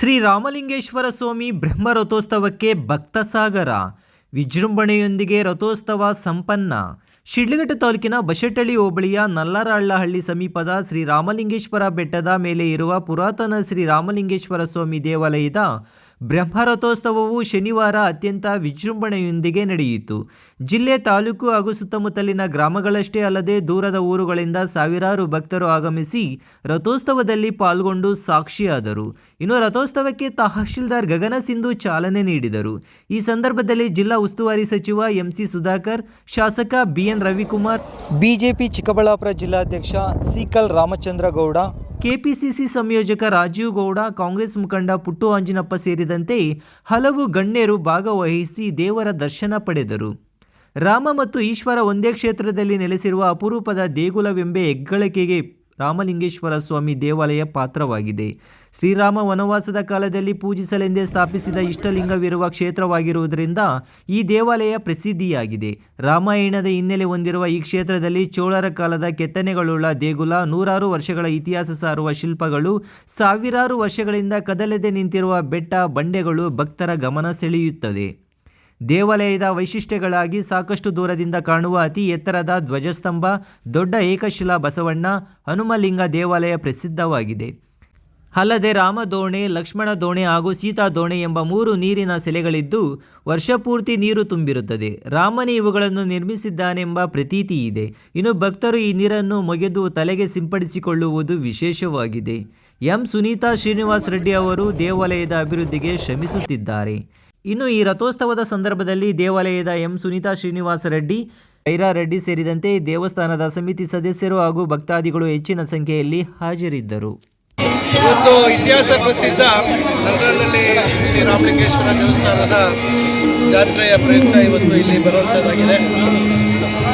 ಶ್ರೀ ರಾಮಲಿಂಗೇಶ್ವರ ಸ್ವಾಮಿ ಬ್ರಹ್ಮ ರಥೋತ್ಸವಕ್ಕೆ ಭಕ್ತ ಸಾಗರ ವಿಜೃಂಭಣೆಯೊಂದಿಗೆ ರಥೋತ್ಸವ ಸಂಪನ್ನ. ಶಿಡ್ಲಘಟ್ಟ ತಾಲೂಕಿನ ಬಶೆಟ್ಟಳ್ಳಿ ಹೋಬಳಿಯ ನಲ್ಲರಹಳ್ಳಹಳ್ಳಿ ಸಮೀಪದ ಶ್ರೀ ರಾಮಲಿಂಗೇಶ್ವರ ಬೆಟ್ಟದ ಮೇಲೆ ಇರುವ ಪುರಾತನ ಶ್ರೀ ರಾಮಲಿಂಗೇಶ್ವರ ಸ್ವಾಮಿ ದೇವಾಲಯದ ಬ್ರಹ್ಮ ರಥೋತ್ಸವವು ಶನಿವಾರ ಅತ್ಯಂತ ವಿಜೃಂಭಣೆಯೊಂದಿಗೆ ನಡೆಯಿತು. ಜಿಲ್ಲೆ ತಾಲೂಕು ಹಾಗೂ ಸುತ್ತಮುತ್ತಲಿನ ಗ್ರಾಮಗಳಷ್ಟೇ ಅಲ್ಲದೆ ದೂರದ ಊರುಗಳಿಂದ ಸಾವಿರಾರು ಭಕ್ತರು ಆಗಮಿಸಿ ರಥೋತ್ಸವದಲ್ಲಿ ಪಾಲ್ಗೊಂಡು ಸಾಕ್ಷಿಯಾದರು. ಇನ್ನು ರಥೋತ್ಸವಕ್ಕೆ ತಹಶೀಲ್ದಾರ್ ಗಗನ ಸಿಂಧು ಚಾಲನೆ ನೀಡಿದರು. ಈ ಸಂದರ್ಭದಲ್ಲಿ ಜಿಲ್ಲಾ ಉಸ್ತುವಾರಿ ಸಚಿವ ಎಂಸಿ ಸುಧಾಕರ್, ಶಾಸಕ ಬಿಎನ್ ರವಿಕುಮಾರ್, ಬಿಜೆಪಿ ಚಿಕ್ಕಬಳ್ಳಾಪುರ ಜಿಲ್ಲಾಧ್ಯಕ್ಷ ಸಿಕಲ್ ರಾಮಚಂದ್ರ ಗೌಡ ಕೆಪಿಸಿಸಿ ಸಂಯೋಜಕ ರಾಜೀವ್ ಗೌಡ, ಕಾಂಗ್ರೆಸ್ ಮುಖಂಡ ಪುಟ್ಟು ಆಂಜಿನಪ್ಪ ಸೇರಿದಂತೆ ಹಲವು ಗಣ್ಯರು ಭಾಗವಹಿಸಿ ದೇವರ ದರ್ಶನ ಪಡೆದರು. ರಾಮ ಮತ್ತು ಈಶ್ವರ ಒಂದೇ ಕ್ಷೇತ್ರದಲ್ಲಿ ನೆಲೆಸಿರುವ ಅಪರೂಪದ ದೇಗುಲವೆಂಬ ಹೆಗ್ಗಳಿಕೆಗೆ ರಾಮಲಿಂಗೇಶ್ವರ ಸ್ವಾಮಿ ದೇವಾಲಯ ಪಾತ್ರವಾಗಿದೆ. ಶ್ರೀರಾಮ ವನವಾಸದ ಕಾಲದಲ್ಲಿ ಪೂಜಿಸಲೆಂದೇ ಸ್ಥಾಪಿಸಿದ ಇಷ್ಟಲಿಂಗವಿರುವ ಕ್ಷೇತ್ರವಾಗಿರುವುದರಿಂದ ಈ ದೇವಾಲಯ ಪ್ರಸಿದ್ಧಿಯಾಗಿದೆ. ರಾಮಾಯಣದ ಹಿನ್ನೆಲೆ ಹೊಂದಿರುವ ಈ ಕ್ಷೇತ್ರದಲ್ಲಿ ಚೋಳರ ಕಾಲದ ಕೆತ್ತನೆಗಳುಳ್ಳ ದೇಗುಲ, ನೂರಾರು ವರ್ಷಗಳ ಇತಿಹಾಸ ಸಾರುವ ಶಿಲ್ಪಗಳು, ಸಾವಿರಾರು ವರ್ಷಗಳಿಂದ ಕದಲದೆ ನಿಂತಿರುವ ಬೆಟ್ಟ, ಬಂಡೆಗಳು ಭಕ್ತರ ಗಮನ ಸೆಳೆಯುತ್ತದೆ ದೇವಾಲಯದ ವೈಶಿಷ್ಟ್ಯಗಳಾಗಿ ಸಾಕಷ್ಟು ದೂರದಿಂದ ಕಾಣುವ ಅತಿ ಎತ್ತರದ ಧ್ವಜಸ್ತಂಭ, ದೊಡ್ಡ ಏಕಶಿಲಾ ಬಸವಣ್ಣ ಹನುಮಲಿಂಗ ದೇವಾಲಯ ಪ್ರಸಿದ್ಧವಾಗಿದೆ. ಅಲ್ಲದೆ ರಾಮದೋಣೆ ಲಕ್ಷ್ಮಣ ದೋಣೆ ಹಾಗೂ ಸೀತಾ ದೋಣೆ ಎಂಬ ಮೂರು ನೀರಿನ ಸೆಲೆಗಳಿದ್ದು ವರ್ಷಪೂರ್ತಿ ನೀರು ತುಂಬಿರುತ್ತದೆ. ರಾಮನೇ ಇವುಗಳನ್ನು ನಿರ್ಮಿಸಿದ್ದಾನೆಂಬ ಪ್ರತೀತಿ ಇದೆ. ಇನ್ನು ಭಕ್ತರು ಈ ನೀರನ್ನು ಮೊಗೆದು ತಲೆಗೆ ಸಿಂಪಡಿಸಿಕೊಳ್ಳುವುದು ವಿಶೇಷವಾಗಿದೆ. ಎಂ. ಸುನೀತಾ ಶ್ರೀನಿವಾಸ್ ರೆಡ್ಡಿ ಅವರು ದೇವಾಲಯದ ಅಭಿವೃದ್ಧಿಗೆ ಶ್ರಮಿಸುತ್ತಿದ್ದಾರೆ. ಇನ್ನು ಈ ರಥೋತ್ಸವದ ಸಂದರ್ಭದಲ್ಲಿ ದೇವಾಲಯದ ಎಂ. ಸುನೀತಾ ಶ್ರೀನಿವಾಸ ರೆಡ್ಡಿ, ಐರಾ ರೆಡ್ಡಿ ಸೇರಿದಂತೆ ದೇವಸ್ಥಾನದ ಸಮಿತಿ ಸದಸ್ಯರು ಹಾಗೂ ಭಕ್ತಾದಿಗಳು ಹೆಚ್ಚಿನ ಸಂಖ್ಯೆಯಲ್ಲಿ ಹಾಜರಿದ್ದರು. ಇವತ್ತು ಇತಿಹಾಸ ಪ್ರಸಿದ್ಧ ನಗರದಲ್ಲಿ ಶ್ರೀರಾಮಲಿಂಗೇಶ್ವರ ದೇವಸ್ಥಾನದ ಜಾತ್ರೆಯ ಪ್ರಯತ್ನ ಇವತ್ತು ಇಲ್ಲಿ ಬರುವಂಥದ್ದಾಗಿದೆ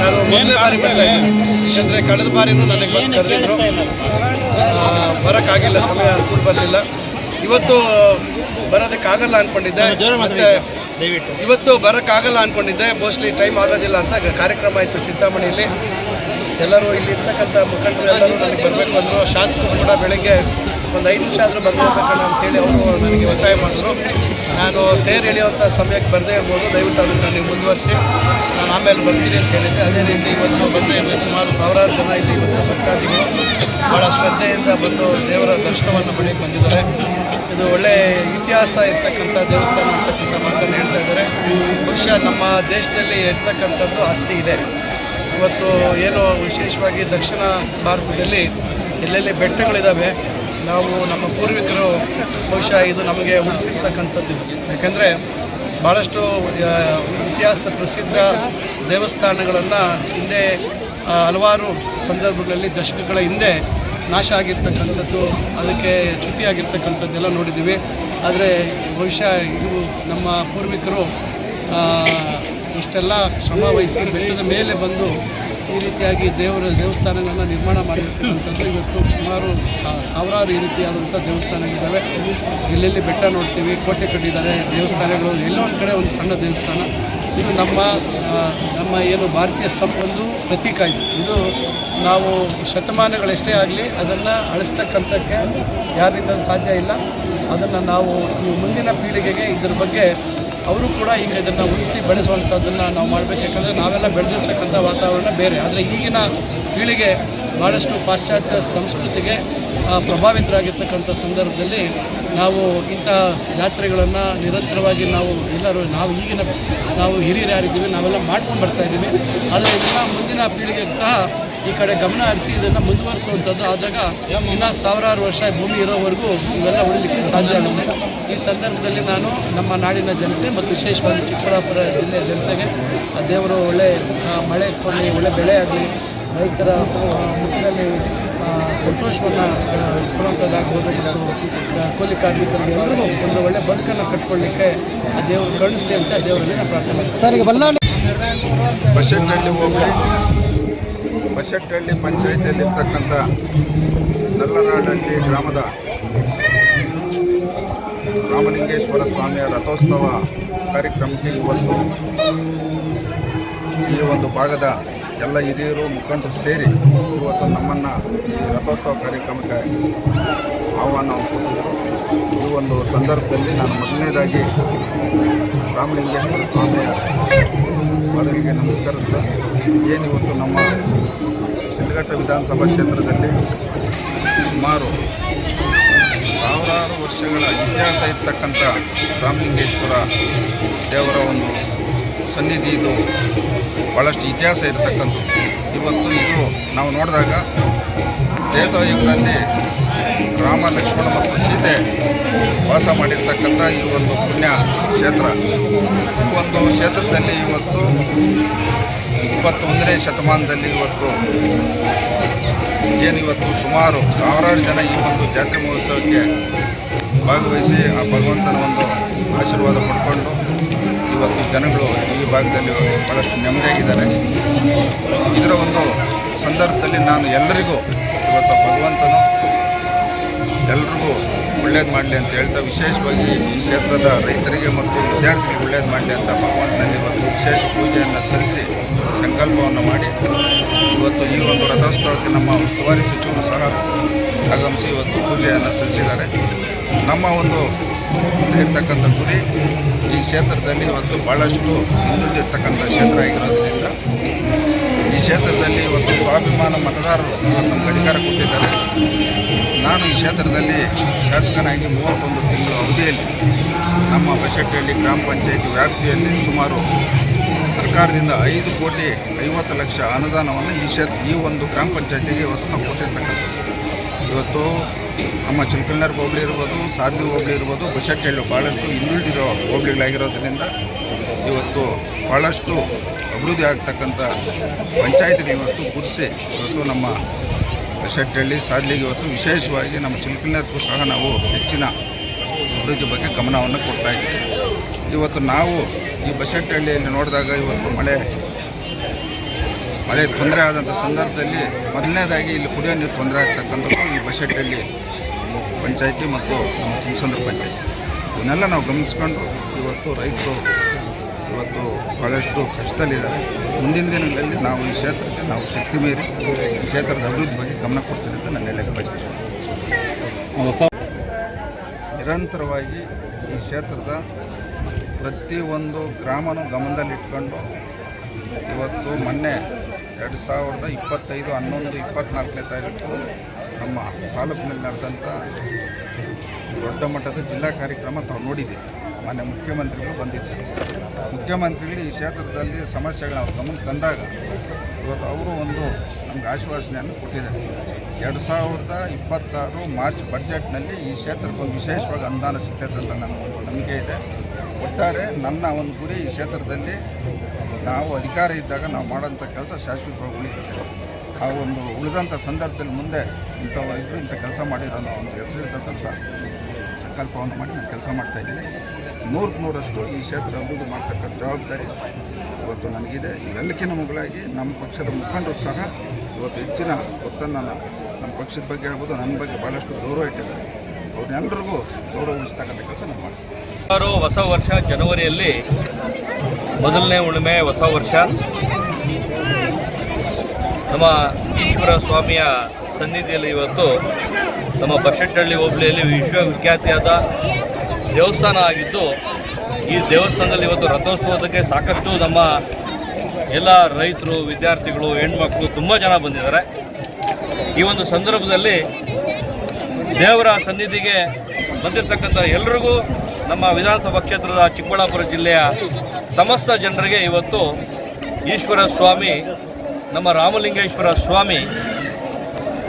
ನಾನು ಮೊದಲನೇ ಬಾರಿ ಬರ್ತಾ ಯಾಕಂದರೆ ಕಳೆದ ಬಾರಿನೂ ನನಗೆ ಬಂದು ಕರೆದಿದ್ರು. ಬರೋಕ್ಕಾಗಿಲ್ಲ, ಸಮಯ ಕೂಡ ಬರಲಿಲ್ಲ ಇವತ್ತು ಬರೋದಕ್ಕಾಗಲ್ಲ ಅಂದ್ಕೊಂಡಿದ್ದೆ ಮತ್ತೆ ಇವತ್ತು ಬರೋಕ್ಕಾಗಲ್ಲ ಅಂದ್ಕೊಂಡಿದ್ದೆ ಮೋಸ್ಟ್ಲಿ ಟೈಮ್ ಆಗೋದಿಲ್ಲ ಅಂತ ಕಾರ್ಯಕ್ರಮ ಆಯಿತು ಚಿಂತಾಮಣಿಯಲ್ಲಿ. ಎಲ್ಲರೂ ಇಲ್ಲಿ ಇರ್ತಕ್ಕಂಥ ಮುಖಂಡರು ಎಲ್ಲರೂ ನನಗೆ ಬರಬೇಕು ಅಂದರು. ಶಾಸಕರು ಕೂಡ ಬೆಳಗ್ಗೆ ಒಂದು ಐದು ನಿಮಿಷ ಆದರೂ ಬಂದಿರಬೇಕಣ್ಣ ಅಂತೇಳಿ ಅವರು ನನಗೆ ಒತ್ತಾಯ ಮಾಡಿದ್ರು. ನಾನು ತೇರು ಎಳೆಯುವಂಥ ಸಮಯಕ್ಕೆ ಬರದೇ ಇರ್ಬೋದು. ದಯವಿಟ್ಟು ಅದನ್ನು ನನಗೆ ಮುಂದುವರಿಸಿ. ನಾನು ಆಮೇಲೆ ಬರ್ತೀನಿ ಅಂತ ಹೇಳಿದ್ದೆ. ಅದೇ ರೀತಿ ಇವತ್ತು ಬಂದರೆ ಸುಮಾರು ಸಾವಿರಾರು ಜನ ಇಲ್ಲಿ ಇವತ್ತು ಭಕ್ತಾದಿಗಳು. ಭಾಳ ಶ್ರದ್ಧೆಯಿಂದ ಬಂದು ದೇವರ ದರ್ಶನವನ್ನು ಪಡೆಯಕ್ಕೆ ಬಂದಿದ್ದಾರೆ. ಇದು ಒಳ್ಳೆ ಇತಿಹಾಸ ಇರ್ತಕ್ಕಂಥ ದೇವಸ್ಥಾನ ಅಂತಕ್ಕಂಥ ಮಾತನ್ನು ಹೇಳ್ತಾ ಇದ್ದಾರೆ. ಬಹುಶಃ ನಮ್ಮ ದೇಶದಲ್ಲಿ ಇರ್ತಕ್ಕಂಥದ್ದು ಆಸ್ತಿ ಇದೆ. ಇವತ್ತು ಏನು ವಿಶೇಷವಾಗಿ ದಕ್ಷಿಣ ಭಾರತದಲ್ಲಿ ಎಲ್ಲೆಲ್ಲಿ ಬೆಟ್ಟಗಳಿದ್ದಾವೆ ನಾವು ನಮ್ಮ ಪೂರ್ವಿಕರು ಬಹುಶಃ ಇದು ನಮಗೆ ಉಳಿಸಿರ್ತಕ್ಕಂಥದ್ದು. ಯಾಕಂದರೆ ಭಾಳಷ್ಟು ಇತಿಹಾಸ ಪ್ರಸಿದ್ಧ ದೇವಸ್ಥಾನಗಳನ್ನು ಹಿಂದೆ ಹಲವಾರು ಸಂದರ್ಭಗಳಲ್ಲಿ ದಶಕಗಳ ಹಿಂದೆ ನಾಶ ಆಗಿರ್ತಕ್ಕಂಥದ್ದು, ಅದಕ್ಕೆ ಚ್ಯುತಿಯಾಗಿರ್ತಕ್ಕಂಥದ್ದೆಲ್ಲ ನೋಡಿದ್ದೀವಿ. ಆದರೆ ಬಹುಶಃ ಇದು ನಮ್ಮ ಪೂರ್ವಿಕರು ಇಷ್ಟೆಲ್ಲ ಶ್ರಮ ವಹಿಸಿ ಬೆಟ್ಟದ ಮೇಲೆ ಬಂದು ಈ ರೀತಿಯಾಗಿ ದೇವರ ದೇವಸ್ಥಾನಗಳನ್ನು ನಿರ್ಮಾಣ ಮಾಡಿರ್ತಕ್ಕಂಥದ್ದು ಇವತ್ತು ಸುಮಾರು ಸಾವಿರಾರು ಈ ರೀತಿಯಾದಂಥ ದೇವಸ್ಥಾನಗಳಿದ್ದಾವೆ. ಎಲ್ಲೆಲ್ಲಿ ಬೆಟ್ಟ ನೋಡ್ತೀವಿ, ಕೋಟೆ ಕಟ್ಟಿದ್ದಾರೆ ದೇವಸ್ಥಾನಗಳು, ಎಲ್ಲೋ ಒಂದು ಕಡೆ ಒಂದು ಸಣ್ಣ ದೇವಸ್ಥಾನ. ಇದು ನಮ್ಮ ನಮ್ಮ ಏನು ಭಾರತೀಯ ಸಂ ಒಂದು ಪ್ರತೀಕ ಇದು ಇದು ನಾವು ಶತಮಾನಗಳೆಷ್ಟೇ ಆಗಲಿ ಅದನ್ನು ಅಳಿಸ್ತಕ್ಕಂಥಕ್ಕೆ ಯಾರಿಂದ ಸಾಧ್ಯ ಇಲ್ಲ. ಅದನ್ನು ನಾವು ಮುಂದಿನ ಪೀಳಿಗೆಗೆ ಇದ್ರ ಬಗ್ಗೆ ಅವರು ಕೂಡ ಈಗ ಇದನ್ನು ಉಳಿಸಿ ಬೆಳೆಸುವಂಥದ್ದನ್ನು ನಾವು ಮಾಡಬೇಕು. ಯಾಕಂದರೆ ನಾವೆಲ್ಲ ಬೆಳೆದಿರ್ತಕ್ಕಂಥ ವಾತಾವರಣ ಬೇರೆ. ಆದರೆ ಈಗಿನ ಪೀಳಿಗೆ ಭಾಳಷ್ಟು ಪಾಶ್ಚಾತ್ಯ ಸಂಸ್ಕೃತಿಗೆ ಪ್ರಭಾವಿತರಾಗಿರ್ತಕ್ಕಂಥ ಸಂದರ್ಭದಲ್ಲಿ ನಾವು ಇಂಥ ಜಾತ್ರೆಗಳನ್ನು ನಿರಂತರವಾಗಿ ನಾವು ಎಲ್ಲರೂ ನಾವು ಈಗಿನ ನಾವು ಹಿರಿಯರು ಯಾರಿದ್ದೀವಿ, ನಾವೆಲ್ಲ ಮಾಡ್ಕೊಂಡು ಬರ್ತಾ ಇದ್ದೀವಿ. ಆದರೆ ಇದನ್ನು ಮುಂದಿನ ಪೀಳಿಗೆಗೆ ಸಹ ಈ ಕಡೆ ಗಮನ ಹರಿಸಿ ಇದನ್ನು ಮುಂದುವರಿಸುವಂಥದ್ದು ಆದಾಗ ಇನ್ನೂ ಸಾವಿರಾರು ವರ್ಷ ಭೂಮಿ ಇರೋವರೆಗೂ ಇವೆಲ್ಲ ಉಳಿಲಿಕ್ಕೆ ಸಾಧ್ಯ ಆಗುತ್ತೆ. ಈ ಸಂದರ್ಭದಲ್ಲಿ ನಾನು ನಮ್ಮ ನಾಡಿನ ಜನತೆ ಮತ್ತು ವಿಶೇಷವಾಗಿ ಚಿಕ್ಕಬಳ್ಳಾಪುರ ಜಿಲ್ಲೆಯ ಜನತೆಗೆ ದೇವರು ಒಳ್ಳೆ ಮಳೆ ಕೊಡಲಿ ಒಳ್ಳೆ ಬೆಳೆ ಆಗಲಿ, ರೈತರ ಮುಖದಲ್ಲಿ ಸಂತೋಷವನ್ನು ಕೊಡುವಂಥದ್ದಾಗ್ಬೋದು ಮತ್ತು ಕೂಲಿ ಕಾರ್ಮಿಕರಿಗೆ ಎಲ್ಲರೂ ಒಂದು ಒಳ್ಳೆ ಬದುಕನ್ನು ಕಟ್ಕೊಳ್ಳಿಕ್ಕೆ ಆ ದೇವರು ಕಳಿಸ್ಲಿ ಅಂತ ದೇವರಲ್ಲಿ ನಾನು ಪ್ರಾರ್ಥನೆ ಮಾಡ್ತೀನಿ. ಸರ್ ಈಗ ಬಲ್ಲಾಳಿ ಬಶೆಟ್ಟಹಳ್ಳಿ ಹೋಗಿ ಬಶೆಟ್ಟಹಳ್ಳಿ ಪಂಚಾಯತಿಯಲ್ಲಿರ್ತಕ್ಕಂಥ ನಲ್ಲರಾಡಹಳ್ಳಿ ಗ್ರಾಮದ ರಾಮಲಿಂಗೇಶ್ವರ ಸ್ವಾಮಿಯ ರಥೋತ್ಸವ ಕಾರ್ಯಕ್ರಮಕ್ಕೆ ಇವತ್ತು ಈ ಒಂದು ಭಾಗದ ಎಲ್ಲ ಹಿರಿಯರು, ಮುಖಂಡರು ಸೇರಿ ಇವತ್ತು ನಮ್ಮನ್ನು ಈ ರಥೋತ್ಸವ ಕಾರ್ಯಕ್ರಮಕ್ಕೆ ಆಹ್ವಾನ ಕೊಟ್ಟಿದ್ದರು ಒಂದು ಸಂದರ್ಭದಲ್ಲಿ ನಾನು ಮೊದಲನೇದಾಗಿ ರಾಮಲಿಂಗೇಶ್ವರ ಸ್ವಾಮಿಯ ಪಾದಗಳಿಗೆ ನಮಸ್ಕರಿಸ್ತಾ ಇವತ್ತು ನಮ್ಮ ಸಿದ್ಧಘಟ್ಟ ವಿಧಾನಸಭಾ ಕ್ಷೇತ್ರದಲ್ಲಿ ಸುಮಾರು ಸಾವಿರಾರು ವರ್ಷಗಳ ಇತಿಹಾಸ ಇರ್ತಕ್ಕಂಥ ರಾಮಲಿಂಗೇಶ್ವರ ದೇವರ ಒಂದು ಸನ್ನಿಧಿ ಇದು. ಭಾಳಷ್ಟು ಇತಿಹಾಸ ಇರತಕ್ಕಂಥದ್ದು. ಇವತ್ತು ಇದು ನಾವು ನೋಡಿದಾಗ ಯುಗದಲ್ಲಿ ರಾಮ, ಲಕ್ಷ್ಮಣ ಮತ್ತು ಸೀತೆ ವಾಸ ಮಾಡಿರ್ತಕ್ಕಂಥ ಈ ಒಂದು ಪುಣ್ಯ ಕ್ಷೇತ್ರ. ಒಂದು ಕ್ಷೇತ್ರದಲ್ಲಿ ಇವತ್ತು ಇಪ್ಪತ್ತೊಂದನೇ ಶತಮಾನದಲ್ಲಿ ಇವತ್ತು ಏನಿವತ್ತು ಸುಮಾರು ಸಾವಿರಾರು ಜನ ಈ ಒಂದು ಜಾತ್ರೆ ಮಹೋತ್ಸವಕ್ಕೆ ಭಾಗವಹಿಸಿ ಆ ಭಗವಂತನ ಒಂದು ಆಶೀರ್ವಾದ ಪಡ್ಕೊಂಡು ಇವತ್ತು ಜನಗಳು ಈ ಭಾಗದಲ್ಲಿ ಭಾಳಷ್ಟು ನೆಮ್ಮದಿಯಾಗಿದ್ದಾರೆ. ಇದರ ಒಂದು ಸಂದರ್ಭದಲ್ಲಿ ನಾನು ಎಲ್ಲರಿಗೂ ಇವತ್ತು ಭಗವಂತನು ಎಲ್ರಿಗೂ ಒಳ್ಳೇದು ಮಾಡಲಿ ಅಂತ ಹೇಳ್ತಾ ವಿಶೇಷವಾಗಿ ಈ ಕ್ಷೇತ್ರದ ರೈತರಿಗೆ ಮತ್ತು ವಿದ್ಯಾರ್ಥಿಗಳಿಗೆ ಒಳ್ಳೇದು ಮಾಡಲಿ ಅಂತ ಭಗವಂತನಲ್ಲಿ ಇವತ್ತು ವಿಶೇಷ ಪೂಜೆಯನ್ನು ಸಲ್ಲಿಸಿ ಸಂಕಲ್ಪವನ್ನು ಮಾಡಿ. ಇವತ್ತು ಈ ಒಂದು ರಥೋತ್ಸವಕ್ಕೆ ನಮ್ಮ ಉಸ್ತುವಾರಿ ಸಚಿವರು ಸಹ ಆಗಮಿಸಿ ಇವತ್ತು ಪೂಜೆಯನ್ನು ಸಲ್ಲಿಸಿದ್ದಾರೆ. ನಮ್ಮ ಒಂದು ಇರ್ತಕ್ಕಂಥ ಗುರಿ ಈ ಕ್ಷೇತ್ರದಲ್ಲಿ ಇವತ್ತು ಭಾಳಷ್ಟು ಮುಂದಿರ್ತಕ್ಕಂಥ ಕ್ಷೇತ್ರ ಆಗಿರೋದ್ರಿಂದ ಈ ಕ್ಷೇತ್ರದಲ್ಲಿ ಇವತ್ತು ಸ್ವಾಭಿಮಾನ ಮತದಾರರು ಇವತ್ತು ನಮ್ಗೆ ಅಧಿಕಾರ ಕೊಟ್ಟಿದ್ದಾರೆ. ನಾನು ಈ ಕ್ಷೇತ್ರದಲ್ಲಿ ಶಾಸಕನಾಗಿ ಮೂವತ್ತೊಂದು ತಿಂಗಳು ಅವಧಿಯಲ್ಲಿ ನಮ್ಮ ಬಸಟ್ಟಹಳ್ಳಿ ಗ್ರಾಮ ಪಂಚಾಯಿತಿ ವ್ಯಾಪ್ತಿಯಲ್ಲಿ ಸುಮಾರು ಸರ್ಕಾರದಿಂದ ಐದು ಕೋಟಿ ಐವತ್ತು ಲಕ್ಷ ಅನುದಾನವನ್ನು ಈ ಕ್ಷೇತ್ರ ಈ ಒಂದು ಗ್ರಾಮ ಪಂಚಾಯತಿಗೆ ಇವತ್ತು ನಾವು ಕೊಟ್ಟಿರ್ತಕ್ಕಂಥದ್ದು. ಇವತ್ತು ನಮ್ಮ ಚಿಲ್ಕಲ್ನರ್ ಹೋಬಳಿ ಇರ್ಬೋದು ಸಾಧ್ವಿ ಹೋಬಳಿ ಇರ್ಬೋದು ಬಸಟ್ಟೆಳ್ಳು ಭಾಳಷ್ಟು ಹಿಂದುಳಿದಿರೋ ಹೋಬಳಿಗಳಾಗಿರೋದ್ರಿಂದ ಇವತ್ತು ಭಾಳಷ್ಟು ಅಭಿವೃದ್ಧಿ ಆಗ್ತಕ್ಕಂಥ ಪಂಚಾಯತ್ಗೆ ಇವತ್ತು ಗುರ್ಸೆ ಇವತ್ತು ನಮ್ಮ ಬಸೆಟ್ಟಹಳ್ಳಿ ಸಾಧ್ಲಿಗೆ ಇವತ್ತು ವಿಶೇಷವಾಗಿ ನಮ್ಮ ಚಿಲ್ಕಲ್ನರ್ಗೂ ಸಹ ನಾವು ಹೆಚ್ಚಿನ ಅಭಿವೃದ್ಧಿ ಬಗ್ಗೆ ಗಮನವನ್ನು ಕೊಡ್ತಾ ಇದ್ದೀವಿ. ಇವತ್ತು ನಾವು ಈ ಬಸಟ್ಟಹಳ್ಳಿಯಲ್ಲಿ ನೋಡಿದಾಗ ಇವತ್ತು ಮಳೆ ಮಳೆ ತೊಂದರೆ ಆದಂಥ ಸಂದರ್ಭದಲ್ಲಿ ಮೊದಲನೇದಾಗಿ ಇಲ್ಲಿ ಕುಡಿಯೋ ನೀರು ತೊಂದರೆ ಆಗ್ತಕ್ಕಂಥದ್ದು ಈ ಪಂಚಾಯಿತಿ ಮತ್ತು ನಮ್ಮ ತುಮಸಂದ್ರ ಪಂಚಾಯಿತಿ. ಇವನ್ನೆಲ್ಲ ನಾವು ಗಮನಿಸ್ಕೊಂಡು ಇವತ್ತು ರೈತರು ಇವತ್ತು ಭಾಳಷ್ಟು ಕಷ್ಟದಲ್ಲಿದ್ದಾರೆ. ಮುಂದಿನ ದಿನಗಳಲ್ಲಿ ನಾವು ಈ ಕ್ಷೇತ್ರಕ್ಕೆ ನಾವು ಶಕ್ತಿ ಮೀರಿ ಕ್ಷೇತ್ರದ ಅಭಿವೃದ್ಧಿ ಬಗ್ಗೆ ಗಮನ ಕೊಡ್ತೀನಿ ಅಂತ ನಾನು ಹೇಳಕ್ಕೆ ಬಯಸ್ತೀನಿ. ನಿರಂತರವಾಗಿ ಈ ಕ್ಷೇತ್ರದ ಪ್ರತಿಯೊಂದು ಗ್ರಾಮನೂ ಗಮನದಲ್ಲಿಟ್ಕೊಂಡು ಇವತ್ತು ಮೊನ್ನೆ ಎರಡು ಸಾವಿರದ ಇಪ್ಪತ್ತೈದು ಹನ್ನೊಂದು ಇಪ್ಪತ್ತ್ನಾಲ್ಕನೇ ತಾರೀಕು ನಮ್ಮ ತಾಲೂಕಿನಲ್ಲಿ ನಡೆದಂಥ ದೊಡ್ಡ ಮಟ್ಟದ ಜಿಲ್ಲಾ ಕಾರ್ಯಕ್ರಮ ತಾವು ನೋಡಿದ್ದೀವಿ ಮಾನ್ಯ ಮುಖ್ಯಮಂತ್ರಿಗಳು ಬಂದಿದ್ದರು. ಮುಖ್ಯಮಂತ್ರಿಗಳು ಈ ಕ್ಷೇತ್ರದಲ್ಲಿ ಸಮಸ್ಯೆಗಳನ್ನ ಅವ್ರ ಗಮನಕ್ಕೆ ತಂದಾಗ ಇವತ್ತು ಅವರು ಒಂದು ನಮ್ಗೆ ಆಶ್ವಾಸನೆಯನ್ನು ಕೊಟ್ಟಿದ್ದಾರೆ. ಎರಡು ಸಾವಿರದ ಇಪ್ಪತ್ತಾರು ಮಾರ್ಚ್ ಬಜೆಟ್ನಲ್ಲಿ ಈ ಕ್ಷೇತ್ರಕ್ಕೆ ಒಂದು ವಿಶೇಷವಾಗಿ ಅನುದಾನ ನನ್ನ ಒಂದು ನಂಬಿಕೆ ಇದೆ. ಒಟ್ಟಾರೆ ನನ್ನ ಒಂದು ಗುರಿ ಈ ಕ್ಷೇತ್ರದಲ್ಲಿ ನಾವು ಅಧಿಕಾರ ಇದ್ದಾಗ ನಾವು ಮಾಡೋಂಥ ಕೆಲಸ ಶಾಶ್ವತವಾಗಿ ಉಳಿತದೆ ಆ ಒಂದು ಉಳಿದಂಥ ಸಂದರ್ಭದಲ್ಲಿ ಮುಂದೆ ಇಂಥವರಿಬ್ಬರು ಇಂಥ ಕೆಲಸ ಮಾಡಿರೋ ಅನ್ನೋ ಒಂದು ಹೆಸರಿರ್ತಕ್ಕಂಥ ಸಂಕಲ್ಪವನ್ನು ಮಾಡಿ ನಾನು ಕೆಲಸ ಮಾಡ್ತಾಯಿದ್ದೀನಿ ನೂರಕ್ಕೆ ನೂರಷ್ಟು ಈ ಕ್ಷೇತ್ರ ಅಭಿವೃದ್ಧಿ ಮಾಡ್ತಕ್ಕಂಥ ಜವಾಬ್ದಾರಿ ಇವತ್ತು ನನಗಿದೆ. ಇವೆಲ್ಲಕ್ಕಿಂತ ಮೊದಲಾಗಿ ನಮ್ಮ ಪಕ್ಷದ ಮುಖಂಡರು ಸಹ ಇವತ್ತು ಹೆಚ್ಚಿನ ಒತ್ತನ್ನು ನಮ್ಮ ಪಕ್ಷದ ಬಗ್ಗೆ ಆಗ್ಬೋದು ನನ್ನ ಬಗ್ಗೆ ಭಾಳಷ್ಟು ಗೌರವ ಇಟ್ಟಿದ್ದಾರೆ. ಅವ್ರನ್ನೆಲ್ಲರಿಗೂ ಗೌರವಿಸ್ತಕ್ಕಂಥ ಕೆಲಸ ನಾನು ಮಾಡ್ತೀನಿ. ಹೊಸ ವರ್ಷ ಜನವರಿಯಲ್ಲಿ ಮೊದಲನೇ ಉಳುಮೆ ಹೊಸ ವರ್ಷ. ನಮ್ಮ ಈಶ್ವರ ಸ್ವಾಮಿಯ ಸನ್ನಿಧಿಯಲ್ಲಿ ಇವತ್ತು ನಮ್ಮ ಬಸಟ್ಟಹಳ್ಳಿ ಹೋಬಳಿಯಲ್ಲಿ ವಿಶ್ವವಿಖ್ಯಾತಿಯಾದ ದೇವಸ್ಥಾನ ಆಗಿದ್ದು, ಈ ದೇವಸ್ಥಾನದಲ್ಲಿ ಇವತ್ತು ರಥೋತ್ಸವದಕ್ಕೆ ಸಾಕಷ್ಟು ನಮ್ಮ ಎಲ್ಲ ರೈತರು, ವಿದ್ಯಾರ್ಥಿಗಳು, ಹೆಣ್ಮಕ್ಳು ತುಂಬ ಜನ ಬಂದಿದ್ದಾರೆ. ಈ ಒಂದು ಸಂದರ್ಭದಲ್ಲಿ ದೇವರ ಸನ್ನಿಧಿಗೆ ಬಂದಿರತಕ್ಕಂಥ ಎಲ್ರಿಗೂ ನಮ್ಮ ವಿಧಾನಸಭಾ ಕ್ಷೇತ್ರದ ಚಿಕ್ಕಬಳ್ಳಾಪುರ ಜಿಲ್ಲೆಯ ಸಮಸ್ತ ಜನರಿಗೆ ಇವತ್ತು ಈಶ್ವರ ಸ್ವಾಮಿ ನಮ್ಮ ರಾಮಲಿಂಗೇಶ್ವರ ಸ್ವಾಮಿ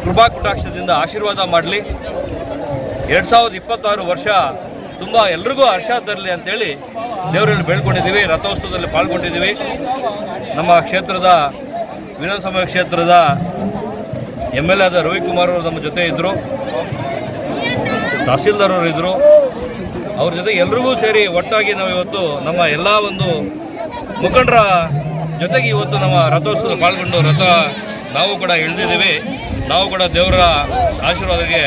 ಕೃಪಾ ಕಟಾಕ್ಷದಿಂದ ಆಶೀರ್ವಾದ ಮಾಡಲಿ. ಎರಡು ಸಾವಿರದ ಇಪ್ಪತ್ತಾರು ವರ್ಷ ತುಂಬ ಎಲ್ರಿಗೂ ಹರ್ಷ ತರಲಿ ಅಂತೇಳಿ ದೇವರಲ್ಲಿ ಬೆಳ್ಕೊಂಡಿದ್ದೀವಿ ರಥೋತ್ಸವದಲ್ಲಿ ಪಾಲ್ಗೊಂಡಿದ್ದೀವಿ. ನಮ್ಮ ಕ್ಷೇತ್ರದ, ವಿಧಾನಸಭಾ ಕ್ಷೇತ್ರದ ಎಂ ಎಲ್ ಎ ಆದ ರವಿಕುಮಾರ್ ಅವರು ನಮ್ಮ ಜೊತೆ ಇದ್ದರು ತಹಸೀಲ್ದಾರ್ ಅವರು ಇದ್ದರು ಅವ್ರ ಜೊತೆ ಎಲ್ರಿಗೂ ಸೇರಿ ಒಟ್ಟಾಗಿ ನಾವು ಇವತ್ತು ನಮ್ಮ ಎಲ್ಲ ಒಂದು ಮುಖಂಡರ ಜೊತೆಗೆ ಇವತ್ತು ನಮ್ಮ ರಥೋತ್ಸವ ಪಾಲ್ಗೊಂಡು ರಥ ನಾವು ಕೂಡ ಇಳಿದಿದ್ದೀವಿ ನಾವು ಕೂಡ ದೇವರ ಆಶೀರ್ವಾದಕ್ಕೆ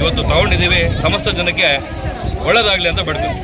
ಇವತ್ತು ತಗೊಂಡಿದ್ದೀವಿ. ಸಮಸ್ತ ಜನಕ್ಕೆ ಒಳ್ಳೆಯದಾಗಲಿ ಅಂತ ಬೇಡ್ತೀವಿ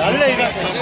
நல்ல இதாக